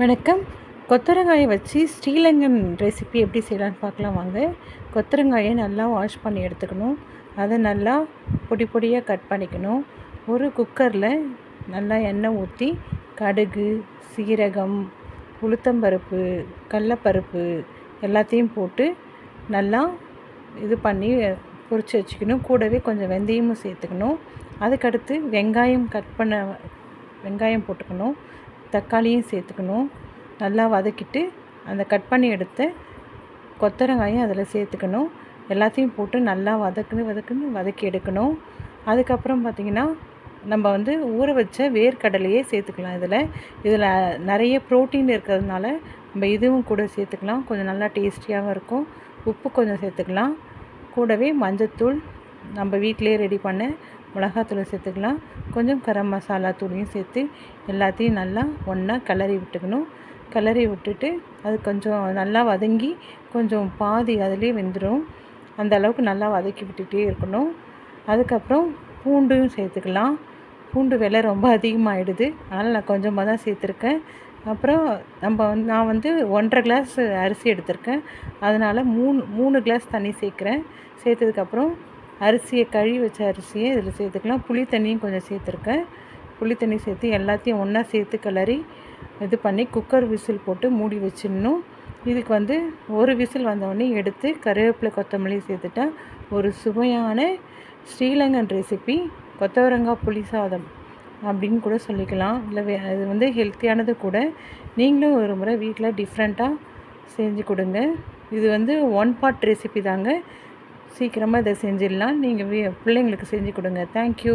வணக்கம். கொத்தரங்காயை வச்சு ஸ்ரீலங்கன் ரெசிபி எப்படி செய்யலான்னு பார்க்கலாம் வாங்க. கொத்தரங்காயை நல்லா வாஷ் பண்ணி எடுத்துக்கணும். அதை நல்லா பொடி பொடியாக கட் பண்ணிக்கணும். ஒரு குக்கரில் நல்லா எண்ணெய் ஊற்றி கடுகு சீரகம் உளுத்தம்பருப்பு கடலப்பருப்பு எல்லாத்தையும் போட்டு நல்லா இது பண்ணி பொரித்து வச்சுக்கணும். கூடவே கொஞ்சம் வெந்தயமும் சேர்த்துக்கணும். அதுக்கடுத்து வெங்காயம் கட் பண்ண வெங்காயம் போட்டுக்கணும். தக்காளியும் சேர்த்துக்கணும். நல்லா வதக்கிட்டு அந்த கட் பண்ணி எடுத்த கொத்தரங்காயும் அதில் சேர்த்துக்கணும். எல்லாத்தையும் போட்டு நல்லா வதக்குன்னு வதக்குன்னு வதக்கி எடுக்கணும். அதுக்கப்புறம் பார்த்திங்கன்னா நம்ம வந்து ஊற வச்ச வேர்க்கடலையே சேர்த்துக்கலாம் இதில். இதில் நிறைய ப்ரோட்டீன் இருக்கிறதுனால நம்ம இதுவும் கூட சேர்த்துக்கலாம். கொஞ்சம் நல்லா டேஸ்டியாகவும் இருக்கும். உப்பு கொஞ்சம் சேர்த்துக்கலாம். கூடவே மஞ்சத்தூள் நம்ம வீட்டிலே ரெடி பண்ண மிளகாத்தூள் சேர்த்துக்கலாம். கொஞ்சம் கரம் மசாலா தூளையும் சேர்த்து எல்லாத்தையும் நல்லா ஒன்றா கிளறி விட்டுக்கணும். கிளறி விட்டுட்டு அது கொஞ்சம் நல்லா வதங்கி கொஞ்சம் பாதி அதிலே வெந்துடும் அந்த அளவுக்கு நல்லா வதக்கி விட்டுகிட்டே இருக்கணும். அதுக்கப்புறம் பூண்டும் சேர்த்துக்கலாம். பூண்டு விலை ரொம்ப அதிகமாகிடுது அதனால் நான் கொஞ்சமாக தான் சேர்த்துருக்கேன். அப்புறம் நம்ம வந்து நான் வந்து ஒன்றரை கிளாஸ் அரிசி எடுத்திருக்கேன். அதனால் மூணு மூணு கிளாஸ் தண்ணி சேர்க்குறேன். சேர்த்ததுக்கப்புறம் அரிசியை கழுவி வச்ச அரிசியை இதில் சேர்த்துக்கலாம். புளி தண்ணியும் கொஞ்சம் சேர்த்துருக்கேன். புளி தண்ணி சேர்த்து எல்லாத்தையும் ஒன்றா சேர்த்து கிளறி இது பண்ணி குக்கர் விசில் போட்டு மூடி வச்சிடணும். இதுக்கு வந்து ஒரு விசில் வந்தவொடனே எடுத்து கருவேப்பிலை கொத்தமல்லி சேர்த்துட்டேன். ஒரு சுவையான ஸ்ரீலங்கன் ரெசிபி கொத்தவரங்காய் புளி சாதம் அப்படின்னு கூட சொல்லிக்கலாம். இல்லை அது வந்து ஹெல்த்தியானது கூட. நீங்களும் ஒரு முறை வீட்டில் டிஃப்ரெண்ட்டாக செஞ்சு கொடுங்க. இது வந்து ஒன் பார்ட் ரெசிபி தாங்க. சீக்கிரமாக இதை செஞ்சிடலாம். நீங்கள் பிள்ளைங்களுக்கு செஞ்சு கொடுங்க. தேங்க்யூ